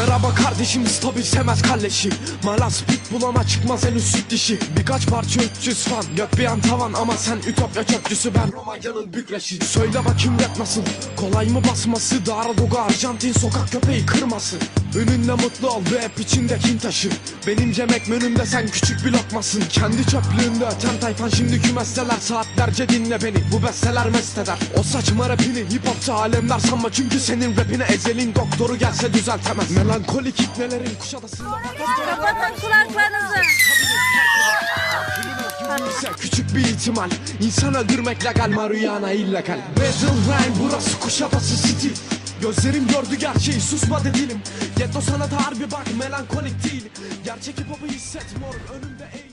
Araba kardeşim stabil sevmez kalleşi Malas pitbull ama çıkmaz en üst süt dişi. Birkaç parça 300 fan Gök bir an tavan ama sen ütopya çöpçüsü. Ben Romanya'nın bükreşi. Söyle bakayım rap nasıl? Kolay mı basması? Dara doga Arjantin sokak köpeği kırması. Önünle mutlu ol rap içinde kin taşı. Benim yemek menümde sen küçük bir lokmasın. Kendi çöplüğünde öten tayfan şimdi kümesteler. Saatlerce dinle beni bu besteler mest eder. O saçma rapini hip hopça alemler sanma. Çünkü senin rapine ezelin doktoru gelse düzeltemez Melankolik ipnelerin kuşadasında Kapatın kulaklarınızı. küçük bir ihtimal. İnsan öldürmek legal marihuana illegal. Battle rhyme burası kuşadası city. Gözlerim gördü gerçeği susmadı dilim Ghetto sanatı harbi bak melankolik değil. Gerçek hip hop'u hisset mor önümde eğil